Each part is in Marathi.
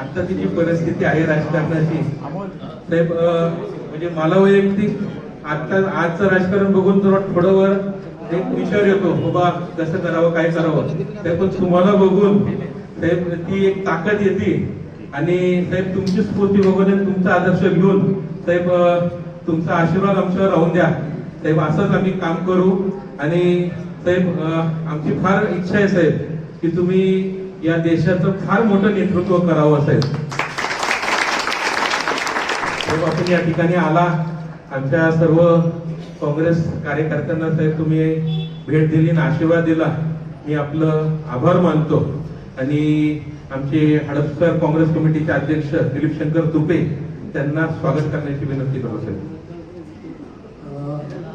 आत्ताची जी परिस्थिती आहे राजकारणाची साहेब म्हणजे मला वैयक्तिक आता आजचं राजकारण बघून जरा थोडं वर एक विचार येतो बाबा कसं करावं काय करावं. साहेब पण तुम्हाला बघून साहेब ती एक ताकद येते. आणि साहेब तुमची स्फूर्ती बघून तुमचा आदर्श घेऊन साहेब तुमचा आशीर्वाद आमच्यावर राहून द्या. साहेब असंच आम्ही काम करू. आणि साहेब आमची फार इच्छा आहे साहेब की तुम्ही या देशाचं फार मोठं नेतृत्व करावं साहेब आपण या ठिकाणी आला. आमच्या सर्व काँग्रेस कार्यकर्त्यांना साहेब तुम्ही भेट दिली आणि आशीर्वाद दिला. मी आपलं आभार मानतो. आणि आमचे हडपसर काँग्रेस कमिटीचे अध्यक्ष दिलीप शंकर तुपे त्यांना स्वागत करण्याची विनंती करतो साहेब.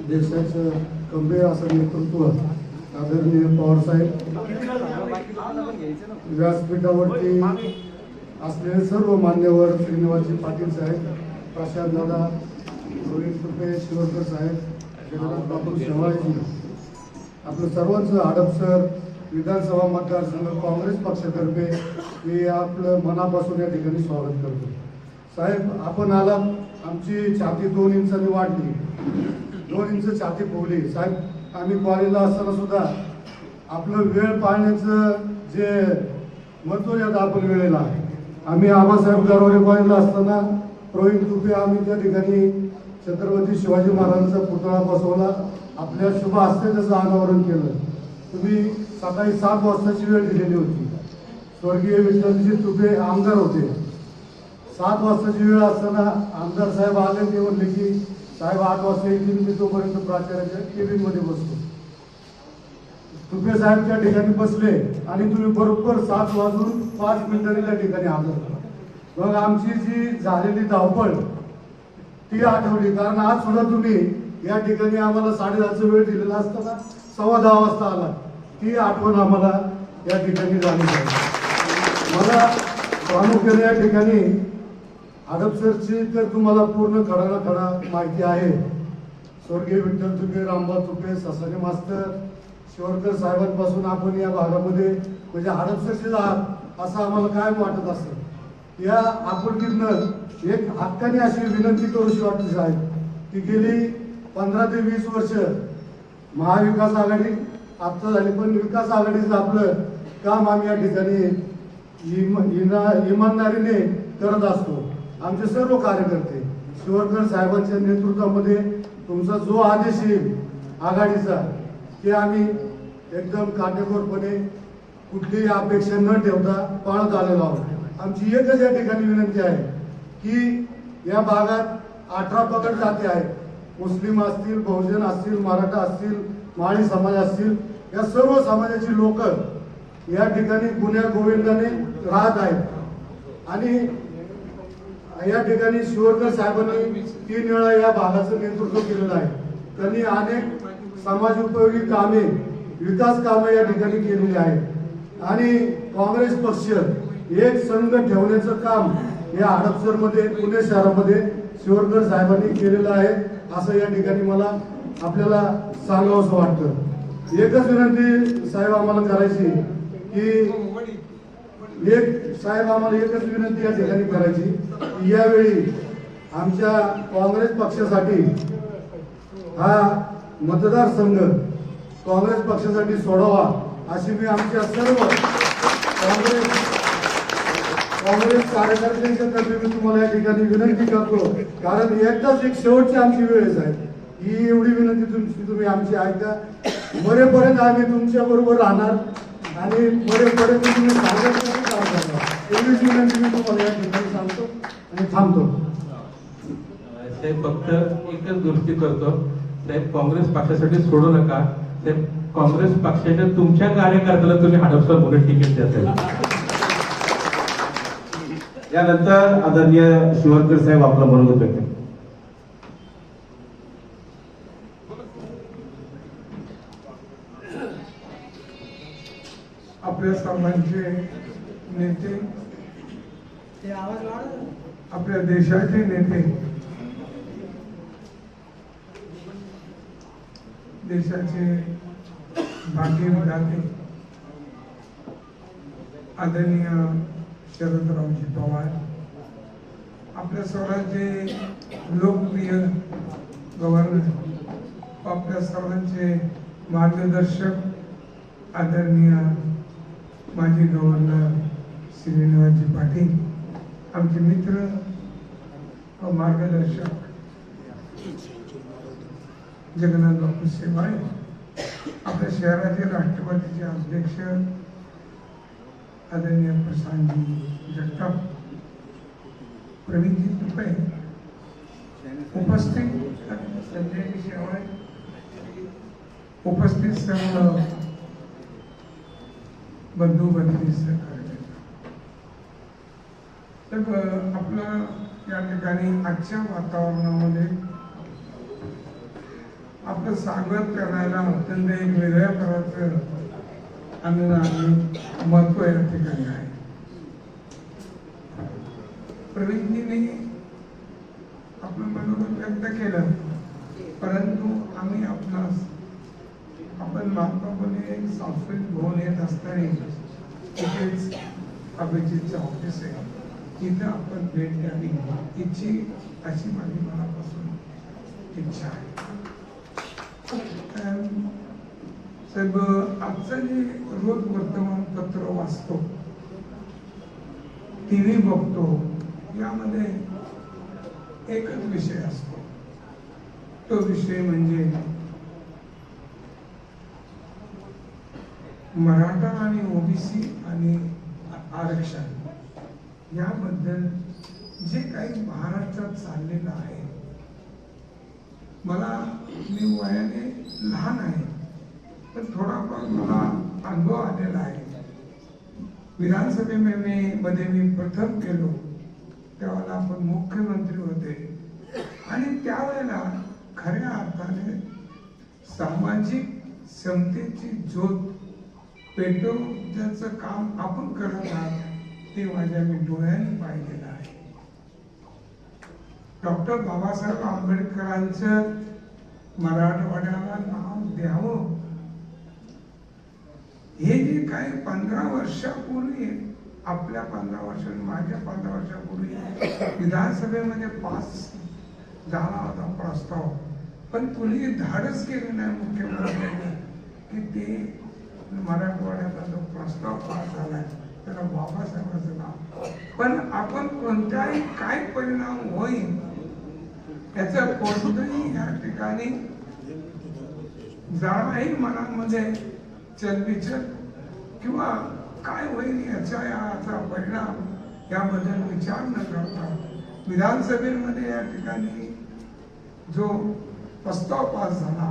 देशाचं गंभीर असं नेतृत्व आदरणीय पवारसाहेब व्यासपीठावरती असलेले सर्व मान्यवर श्रीनिवासजी पाटील साहेब प्रशांत दादा रोहित कृपे शिवरकर साहेब जगन्नाथ बापू शेवाळजी आपलं सर्वांचं हडपसर विधानसभा मतदारसंघ काँग्रेस पक्षातर्फे मी आपलं मनापासून या ठिकाणी स्वागत करतो. साहेब आपण आलात आमची छाती दोन इंचांनी वाढली. दोन इंच छाती फुगली. साहेब आम्ही कॉलेजला असताना सुद्धा आपलं वेळ पाळण्याचं जे मंजूर आहेत आपण वेळेला आम्ही आबासाहेब गरवरे कॉलेजला असताना प्रवीण तुपे आम्ही त्या ठिकाणी छत्रपती शिवाजी महाराजांचा पुतळा बसवला. आपल्या शुभ हस्ते त्याचं अनावरण केलं. तुम्ही सकाळी सात वाजताची वेळ दिलेली होती. स्वर्गीय विठ्ठलजी तुपे आमदार होते. सात वाजताची वेळ असताना आमदार साहेब आले ते म्हणले की साहेब आठ वाजता येतील मी तोपर्यंत प्राचार्याच्या केबिनमध्ये बसतो. तुपे साहेब त्या ठिकाणी बसले आणि तुम्ही बरोबर सात वाजून पाच मिनिटांनी त्या ठिकाणी हजर मग आमची जी झालेली धावपळ ती आठवली. कारण आज सुद्धा तुम्ही या ठिकाणी आम्हाला साडेदहाचा वेळ दिलेला असताना सव्वा दहा वाजता आला. ती आठवण आम्हाला या ठिकाणी झाली मला प्रामुख्याने या ठिकाणी हडपसरची तर तुम्हाला पूर्ण खडा खडा माहिती आहे. स्वर्गीय विठ्ठल तुपे रामबा तुपे ससाने मास्तर शिवरकर साहेबांपासून आपण या भागामध्ये म्हणजे हडपसरचे आहात असं आम्हाला काय वाटत असतं. या आपुलकीतनं एक हक्काने अशी विनंती करूशी वाटते साहेब की गेली पंधरा ते वीस वर्ष महाविकास आघाडी आत्ता झाली पण विकास आघाडीचं आपलं काम आम्ही या ठिकाणी इना- इमानदारीने करत असतो. आमचे सर्व कार्यकर्ते शिवरकर साहेबांच्या नेतृत्वामध्ये तुमचा जो आदेश येईल आघाडीचा ते आम्ही एकदम काटेकोरपणे कुठलीही अपेक्षा न ठेवता पाळत आलेलो आहोत. आमची एकच या ठिकाणी विनंती आहे की या भागात अठरा पगड जाती आहेत. मुस्लिम असतील बहुजन असतील मराठा असतील माळी समाज असतील या सर्व समाजाची लोक या ठिकाणी गुन्ह्या गोविंदाने राहत आहेत. आणि या ठिकाणी शिवरकर साहेबांनी तीन वेळा या भागाचं नेतृत्व केलेलं आहे. त्यांनी अनेक समाज उपयोगी कामे विकास कामे या ठिकाणी केलेली आहेत. आणि काँग्रेस पक्ष एक संघ ठेवण्याचं काम या हडपसरमध्ये पुणे शहरामध्ये शिवरकर साहेबांनी केलेलं आहे असं या ठिकाणी मला आपल्याला सांगावं असं वाटतं. एकच विनंती साहेब आम्हाला करायची की एक साहेब आम्हाला एकच विनंती या ठिकाणी करायची की यावेळी आमच्या काँग्रेस पक्षासाठी हा मतदारसंघ काँग्रेस पक्षासाठी सोडावा अशी मी आमच्या सर्व काँग्रेस काँग्रेस कार्यकर्त्यांच्या तर्फे मी तुम्हाला या ठिकाणी विनंती करतो. कारण एकदाच एक शेवटची आमची वेळेस आहे ही एवढी विनंती तुमची तुम्ही आमची ऐका. बरेपर्यंत आम्ही तुमच्या बरोबर राहणार आणि बरेपर्यंत तुम्ही सांगत काम करणार. एवढीच विनंती मी तुम्हाला या ठिकाणी सांगतो आणि थांबतो. ते फक्त एकच गोष्टी करतो. साहेब काँग्रेस पक्षासाठी सोडू नका साहेब काँग्रेस पक्षाच्या तुमच्या कार्यकर्त्याला तुम्ही हडपसर म्हणून तिकीट द्या साहेब यानंतर आदरणीय शिवरकर साहेब आपलं मनोगत व्यक्त करतील. आपल्या सर्वांचे नेते आपल्या देशाचे नेते देशाचे भाग्य विधाते आदरणीय शरदरावजी पवार आपल्या सर्वांचे लोकप्रिय गव्हर्नर आपल्या सर्वांचे मार्गदर्शक आदरणीय माजी गव्हर्नर श्रीनिवासजी पाटील आमचे मित्र व मार्गदर्शक जगन्नाथ बापू शेवाळे आपल्या शहराचे राष्ट्रवादीचे अध्यक्ष आदरणीय प्रशांतजी जगताप प्रवीणजी तुपे उपस्थित संजयजी शेवाळे उपस्थित सर्व बंधू भगिनी सहकारी तर अ, आपलं या ठिकाणी आजच्या वातावरणामध्ये आपलं स्वागत करायला अत्यंत एक वेगळ्या प्रकारचं आनंद आणि महत्त्व या ठिकाणी आहे. प्रवीणजीने आपलं मनोगत व्यक्त केलं परंतु आम्ही आपणास आपण महात्मापणे एक सांस्कृतिक भवन येत असताना तिथेच अभिजितचं ऑफिस आहे. तिथं आपण भेट द्यावी इच्छी अशी माझी मनापासून इच्छा आहे. साहेब आजचं जे रोज वर्तमानपत्र वाचतो टी व्ही बघतो यामध्ये एकच विषय असतो. तो विषय म्हणजे मराठा आणि ओबीसी आणि आरक्षण. याबद्दल जे काही महाराष्ट्रात चाललेलं आहे मला मी वयाने लहान आहे पण थोडाफार मला अनुभव आलेला आहे. विधानसभेमध्ये मध्ये मी प्रथम गेलो त्यावेळेला आपण मुख्यमंत्री होते. आणि त्यावेळेला खऱ्या अर्थाने सामाजिक समतेची ज्योत पेटवण्याचं काम आपण करत आहात ते माझ्या मी डोळ्याने पाहिलेलं आहे. डॉक्टर बाबासाहेब आंबेडकरांचं मराठवाड्याला नाव द्यावं. हे जे काही पंधरा वर्षापूर्वी आपल्या पंधरा वर्ष माझ्या पंधरा वर्षापूर्वी विधानसभेमध्ये पास झाला होता प्रस्ताव. पण कुणी धाडस केलं नाही मुख्यमंत्र्यांनी की ते मराठवाड्याचा जो प्रस्ताव पास झालाय त्याला बाबासाहेबांचं नाव. पण आपण कोणत्याही काय परिणाम होईल याचं कोणतंही या ठिकाणी जाणाही मनामध्ये चलबिचल किंवा काय होईल याचा याचा परिणाम याबद्दल विचार न करता विधानसभेमध्ये या ठिकाणी जो प्रस्ताव पास झाला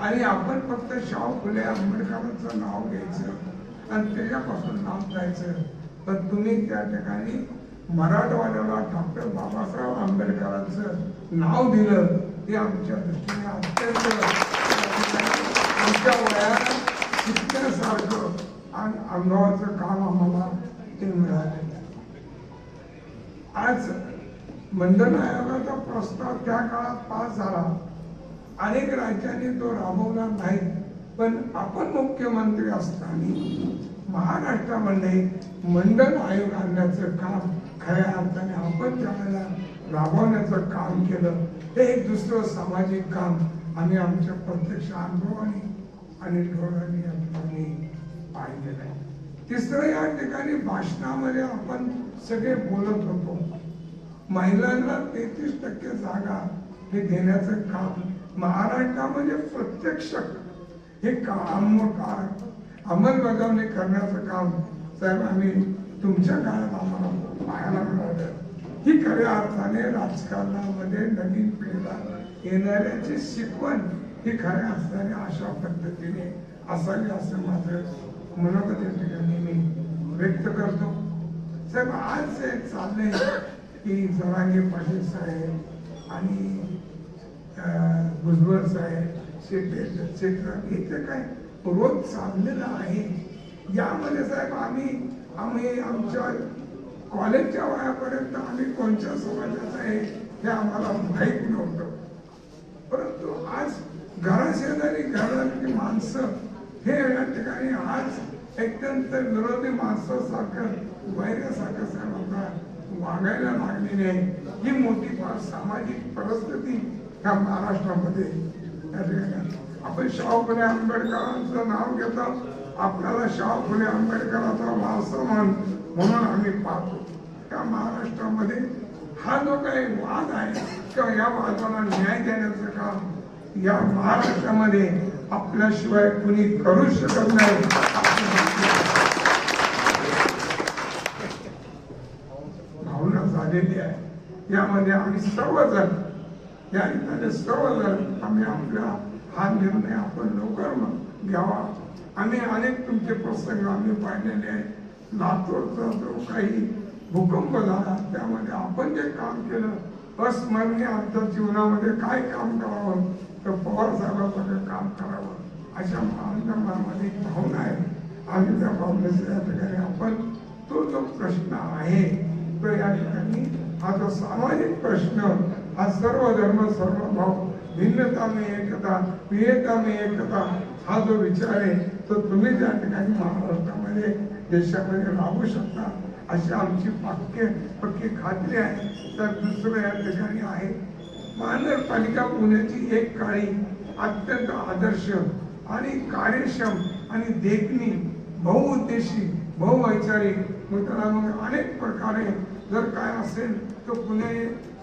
आणि आपण फक्त शाहू फुले आंबेडकरांचं नाव घ्यायचं आणि त्याच्यापासून नाव जायचं. पण तुम्ही त्या ठिकाणी मराठवाड्याला डॉक्टर बाबासाहेब आंबेडकरांचं नाव दिलं ते आमच्या दृष्टीने अत्यंत आमच्या वयात शिकण्यासारखं आणि अनुभवाचं काम आम्हाला ते मिळालेलं आज मंडल आयोगाचा प्रस्ताव त्या काळात पास झाला. अनेक राज्यांनी तो राबवला नाही पण आपण मुख्यमंत्री असताना महाराष्ट्रामध्ये म्हणजे मंडल आयोग आणण्याचं काम खऱ्या अर्थाने आपण त्यावेळेला राबवण्याचं काम केलं. हे एक दुसरं सामाजिक काम. आम्ही आमच्या प्रत्यक्ष अनुभवाने आणि डोळ्यांनी अनुभवाने पाहिलेलं आहे. तिसरं या ठिकाणी भाषणामध्ये आपण सगळे बोलत होतो. महिलांना तेहतीस टक्के जागा हे देण्याचं काम. महाराष्ट्रामध्ये प्रत्यक्ष हे काम कारक अंमलबजावणी करण्याचं काम. साहेब आम्ही तुमच्या काळात पाहायला मिळालं ही खऱ्या अर्थाने राजकारणामध्ये नवीन पिढीला येणाऱ्याची शिकवण ही खऱ्या अर्थाने अशा पद्धतीने असावी असं माझं मनोगत या ठिकाणी मी व्यक्त करतो. साहेब आज जे चाललंय की जरांगे पाटील साहेब आणि भुजबळ साहेब शेटे शेटर इथे काय रोज चाललेलं आहे यामध्ये साहेब आम्ही आम्ही आमच्या कॉलेजच्या वयापर्यंत आम्ही कोणत्या समाजात आहे हे आम्हाला माहीत नव्हतं. परंतु आज घराशेजारी घरातली माणसं हे या ठिकाणी आज अत्यंत विरोधी माणसासारखं वैर्यासारखं सर्वांना वागायला लागलेली आहे. ही मोठी फार सामाजिक परिस्थिती ह्या महाराष्ट्रामध्ये या ठिकाणी आपण शाहू फुले आंबेडकरांचं नाव घेतो आपल्याला शाहू फुले आंबेडकरांचा वारसा म्हण म्हणून आम्ही पाहतो. का महाराष्ट्रामध्ये हा जो काही वाद आहे किंवा या वादाला न्याय देण्याचं काम या महाराष्ट्रामध्ये आपल्याशिवाय कुणी करू शकत नाही. भावना झालेली आहे. यामध्ये आम्ही सर्वजण या इतर सर्वजण आम्ही आपला हा निर्णय आपण लवकर घ्यावा. आम्ही अनेक तुमचे प्रसंग आम्ही पाहिलेले आहेत. लातूरचा जो काही भूकंप झाला त्यामध्ये आपण जे काम केलं अस्मरणीय आमच्या जीवनामध्ये काय काम करावं? तर पवार साहेबांसारखं काम करावं. अशा आमच्या मनामध्ये एक भावना आहे. आणि त्या भावनेच्या या ठिकाणी आपण तो जो प्रश्न आहे तो या ठिकाणी हा जो सामाजिक प्रश्न हा सर्व धर्म सर्व भाव भिन्नता में एकता विविधता में एकता हा जो विचार आहे तो तुम्ही त्या ठिकाणी महाराष्ट्रामध्ये देशामध्ये राबू शकता अशी आमची पक्के पक्की खात्री आहे. तर दुसरं या ठिकाणी आहे. महानगरपालिका पुण्याची एक काळी अत्यंत आदर्श आणि कार्यक्षम आणि देखणी बहुउद्देशी बहुवैचारिक मित्रांनो अनेक प्रकारे जर काय असेल तर पुणे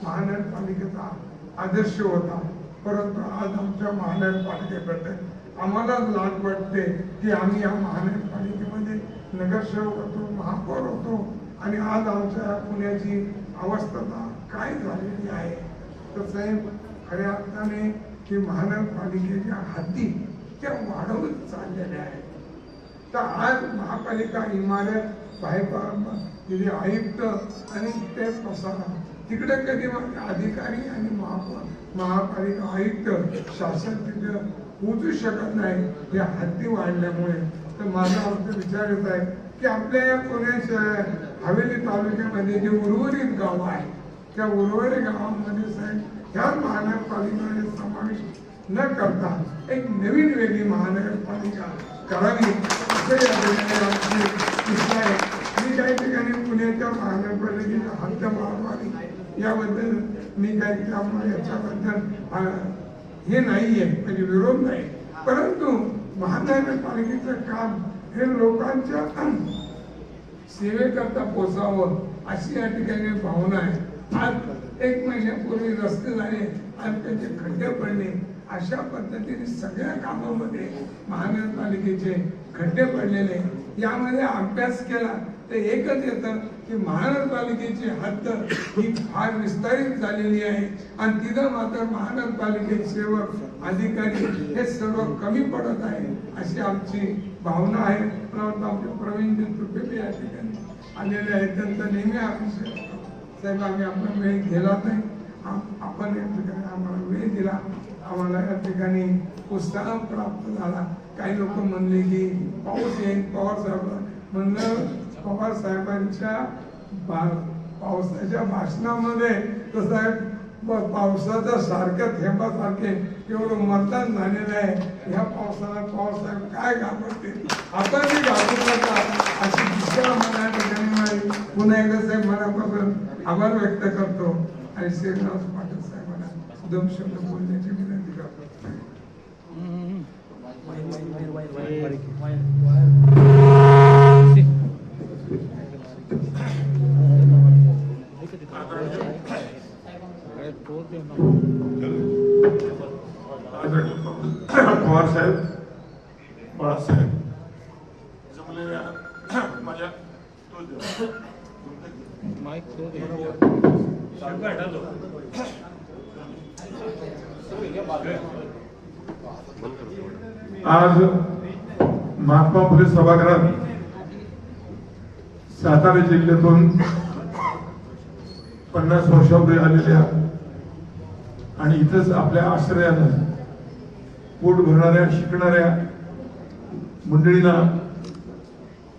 महानगरपालिकेचा आदर्श होता. परंतु आज आमच्या महानगरपालिकेबद्दल आम्हाला लाज वाटते की आम्ही या महानगरपालिकेमध्ये नगरसेवक होतो महापौर होतो आणि आज आमच्या पुण्याची अवस्था काय झालेली आहे? तर साहेब खऱ्या अर्थाने की महानगरपालिकेच्या हद्दी त्या वाढवत चाललेल्या आहेत. तर आज महापालिका इमारत बाहेर तिथे आयुक्त आणि ते प्रसारण तिकडे कधी मग अधिकारी आणि महापौर महापालिका आयुक्त शासन तिथे पोचू शकत नाही या हद्दी वाढल्यामुळे. तर माझा अर्थ विचारत आहे की आपल्या या पुणे शहर हवेली तालुक्यामध्ये जे उर्वरित गाव आहे त्या उर्वरित गावांमध्ये साहेब ह्या महानगरपालिकेमध्ये समावेश न करता एक नवीन वेगळी महानगरपालिका करावी असं या ठिकाणी इच्छा आहे. मी काही ठिकाणी पुण्याच्या महानगरपालिकेचा हद्द वाढवावी याबद्दल मी काही त्यामुळे याच्याबद्दल हे नाही आहे म्हणजे विरोध नाही परंतु महानगरपालिकेचं काम हे लोकांच्या सेवेकरता पोचावं अशी या ठिकाणी भावना आहे. आज एक महिन्यापूर्वी रस्ते झाले आणि त्याचे खड्डे पडले. अशा पद्धतीने सगळ्या कामामध्ये महानगरपालिकेचे खड्डे पडलेले यामध्ये अभ्यास केला तर एकच येतं की महानगरपालिकेची हद्द ही फार विस्तारित झालेली आहे. आणि तिथं मात्र महानगरपालिकेचे सेवक अधिकारी हे सर्व कमी पडत आहे अशी आमची भावना आहे मला वाटतं आमचे प्रवीणजी तुपे या ठिकाणी आलेले आहेत त्यांचा नेहमी अभिषेक साहेब आम्ही आपला वेळ गेला नाही. आपण या ठिकाणी आम्हाला वेळ दिला. आम्हाला या ठिकाणी उत्साह प्राप्त झाला. काही लोक म्हणले की पाऊस येईल पवार साहेब म्हणलं पवार साहेबांच्या भा पावसाच्या भाषणामध्ये तर साहेब ब- पावसाच्या सारख्या थेंबासारखे एवढं मतदान झालेलं आहे. ह्या पावसाला पवार साहेब काय घाबरते? आपण जे घाबरू नका अशी दिशा मला ठिकाणी मिळाली. पुन्हा एकदा साहेब मनापासून आभार व्यक्त करतो. आणि श्रीनिवास पाटील साहेबांना दोन शब्द बोलण्याची विनंती करतो. पवार साहेब बाळासाहेब. माझ्या आज महात्मा फुले सभागृहात सातारा जिल्ह्यातून पन्नास वर्षापूर्वी आलेल्या आणि इथंच आपल्या आश्रयानं पोट भरणाऱ्या शिकणाऱ्या मंडळींना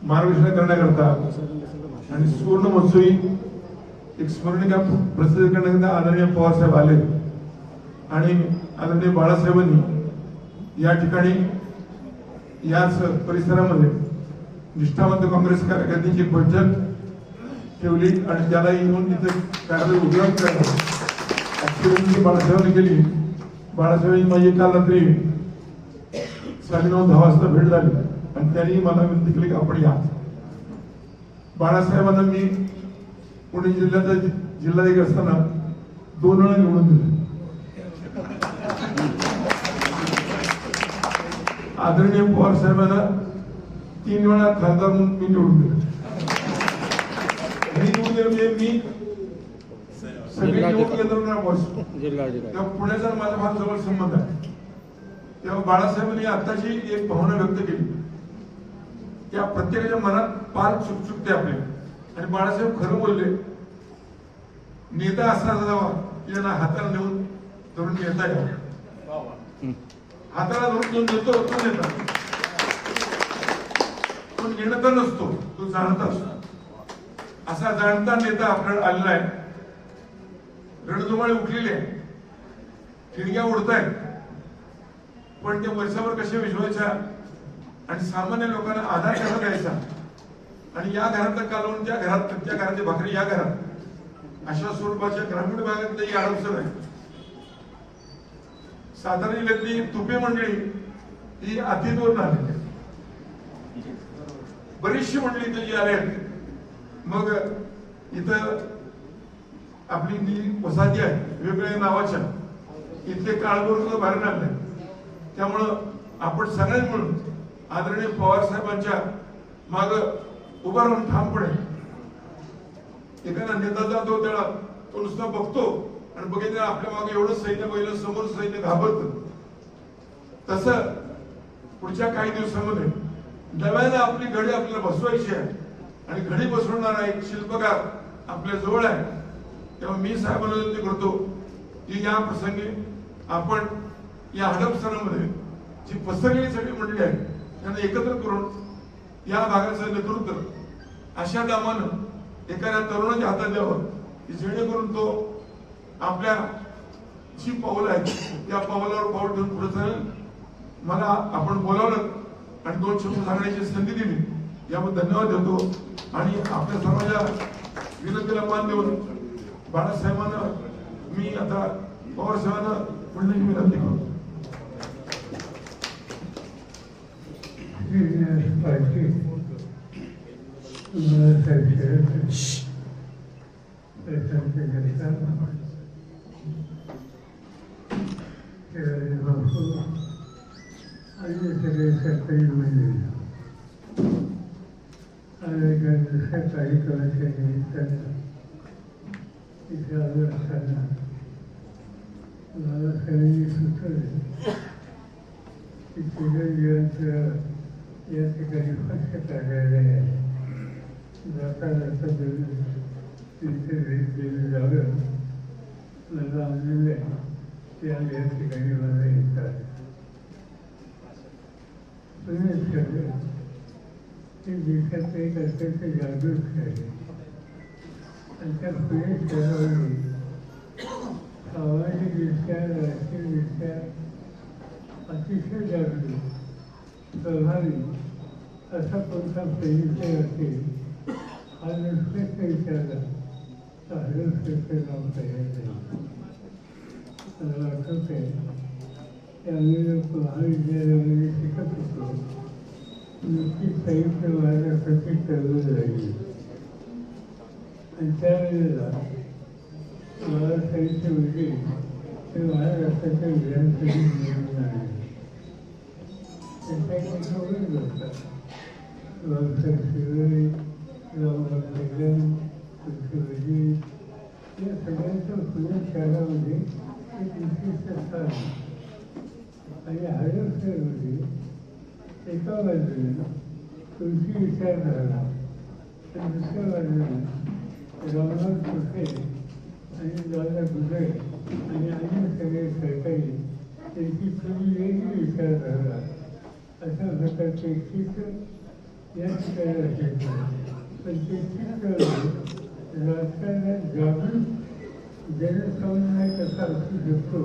मार्गदर्शन करण्याकरता आणि सुवर्ण महोत्सवी एक स्मरणिका प्रसिद्ध करण्याकरता आदरणीय पवारसाहेब आले. आणि आदरणीय बाळासाहेबांनी या ठिकाणी याच परिसरामध्ये निष्ठावंत काँग्रेस कार्यकर्त्यांची बैठक ठेवली आणि त्याला येऊन इथे कार्यालय उद्घाटन करणार बाळासाहेबांनी केली. बाळासाहेबांनी माझी काल रात्री साडेनऊ दहा वाजता भेट झाली आणि त्यांनी मला विनंती केली की आपण या. बाळासाहेबांना मी पुणे जिल्ह्याचा जिल्हाधिकारी असताना दोन वेळा निवडून दिले. आदरणीय पवार साहेबांना तीन वेळा खासदार म्हणून मी निवडून दिले. मी निवडून दिलं म्हणजे मी सगळे निवडून तेव्हा पुण्याचा माझा फार जवळ संबंध आहे. तेव्हा बाळासाहेबांनी आताची एक भावना व्यक्त केली. त्या प्रत्येकाच्या मनात पाल चुकचुकते आपले. आणि बाळासाहेब खरं बोलले नेता असा जावा की ज्यांना हाताला नेऊन धरून नेता यावा. हाताला धरून जो नेतो तो नेता. तो नेणता नसतो तो जाणता असतो. असा जाणता नेता आपल्याला आलेला आहे. रणधुमाळे उठलेले आहे. ठिणग्या उडतायत. पण ते वर्षावर कशा विजवायच्या आणि सामान्य लोकांना आधार कसा द्यायचा? आणि या घरातलं कालवून त्या घरात त्या घराची भाकरी या घरात. अशा स्वरूपाच्या ग्रामीण भागातली ही अडचण आहे. साधारण जिल्ह्यातली तुपे मंडळी ही अतिदूर आलेली आहे. बरीचशी मंडळी इथे जी आले मग इथं आपली जी वसाहती आहे वेगवेगळ्या नावाच्या इथले काळभोर बाहेर आणले त्यामुळं आपण सगळ्यांनी मिळून आदरणीय पवार साहेबांच्या माग उभा राहून ठामपणे एखादा नेता जातो त्याला तो नुसता बघतो आणि बघितलं आपल्या मागे एवढं सैन्य बघितलं समोर सैन्य घाबरत. तसं पुढच्या काही दिवसामध्ये नव्यानं आपली घडी आपल्याला बसवायची आहे आणि घडी बसवणारा एक शिल्पकार आपल्या जवळ आहे. तेव्हा मी साहेबांना विनंती करतो की या प्रसंगी आपण या हडप सणामध्ये जी पसरलेली सगळी मंडळी आहे त्यांना एकत्र करून या भागाचं नेतृत्व अशा दामानं एखाद्या तरुणाच्या हातात द्यावं की जेणेकरून तो आपल्या जी पाऊल आहेत त्या पावलावर पाऊल ठेवून पुढे चालेल. मला आपण बोलावलं आणि दोन शब्द सांगण्याची संधी दिली. याबद्दल धन्यवाद देतो. आणि आपल्या सर्वांच्या विनंतीला मान देऊन बाळासाहेबांना मी आता पवार साहेबांना विनंती करतो. पाहिजे मला आणि सगळे सरकारी या ठिकाणी फक्त कार्यालय आहे जाता जाता तुम्ही तिथे भेट दिली जावं मला आनंद आहे की आज या ठिकाणी मला येतात तुम्ही ठरलं ते देशात एक अत्यंत जागरूक आहे आणि त्या पुणे शहरामध्ये सामाजिकदृष्ट्या राजकीयदृष्ट्या अतिशय जागरूक प्रभावी असा कोणता परिचय असेल हा निष्पक्ष विचारला तर हरिश्रेष्ठ नाव तयार झाले मला आठवत आहे की आम्ही लोक महाविद्यालयामध्ये शिकत होतो नुकतीच संयुक्त महाराष्ट्राची चळवळ झाली आणि त्यावेळेला बाळासाहेबचे वडील ते महाराष्ट्राच्या विधानसभेत निवडून आले त्यांचा एक मित्र होता रामसाहेब शिवरे रामराव कल्याण पृथ्वीजी या सगळ्यांचं पुणे शहरामध्ये एक विशिष्ट स्थान आहे. आणि हरिहरमध्ये एका बाजूने तुळशी विचारधारा आणि दुसऱ्या बाजूने रामनाथ कुठे आणि दादा गुजरे आणि अन्य सगळे सरकारी त्यांची थोडी वेगळी विचारधारा अशा प्रकारचे एक चित्र या ठिकाणी पण त्याची राजकारणात जागरूक जनसमन्वय कसा असू शकतो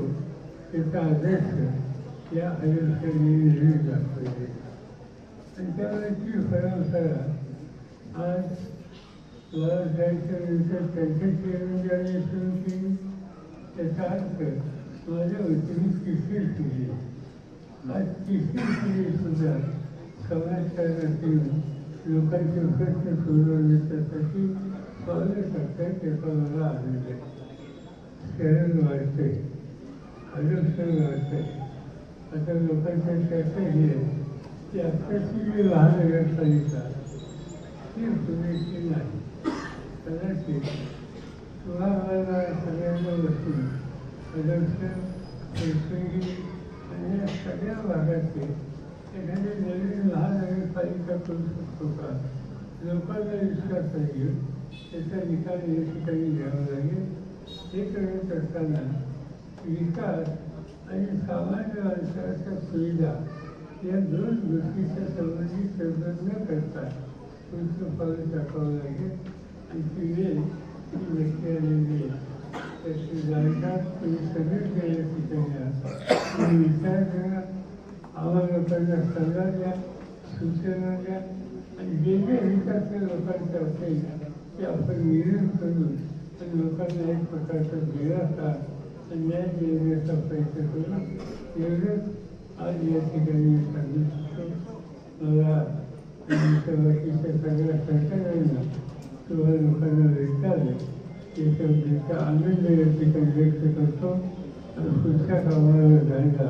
त्याचा आदर्श या हरिहरकरांनी नेहमी दाखवले आणि त्यावेळेची आज बाळासाहेबच्या त्यांच्या चेहऱ्याने सुरू केली त्याचा अर्थ माझ्या वतीने तिसरी पिढी आज तिसरी पिढी सुद्धा समाजकारणात येऊन लोकांचे प्रश्न सोडवण्यासाठी पावलं टाकतात त्याचा मला आनंद आहे शहर वाढते आरक्षण वाढते आता लोकांच्या चर्चा ही आहे की आत्ताची जी लहान नगरपालिका ती पुरेशी नाही कदाचित तुम्हाला सगळ्यांना बसून आरक्षण आणि सगळ्या भागाचे एखादी नवीन लहान नवीन पालिका करू शकतो का? लोकांना विश्वास येईल त्याचा निकाल या ठिकाणी घ्यावा लागेल. हे करत असताना विकास आणि सामान्य माणसाच्या सुविधा या दोन गोष्टीच्या संबंधी तडजोड न करता पुढचं पाऊल टाकावं लागेल. आणि ती वेळ ती व्यक्ती आलेली आहे. त्याची जाणकार तुम्ही सगळे केल्या ठिकाणी आहात. तुम्ही विचार करा. आम्हाला लोकांना सल्ला द्या सूचना द्या आणि जे जे विकास लोकांचा असेल ते आपण निर्णय करून आणि लोकांना एक प्रकारचा दिलासा न्याय देण्याचा प्रयत्न करू एवढंच आज या ठिकाणी सांगू शकतो मला आणि इतर बाकीच्या सगळ्या सरकारांना तुम्हाला लोकांना भेटता याच्या आनंद या ठिकाणी व्यक्त करतो आणि पुढच्या कामाला जायला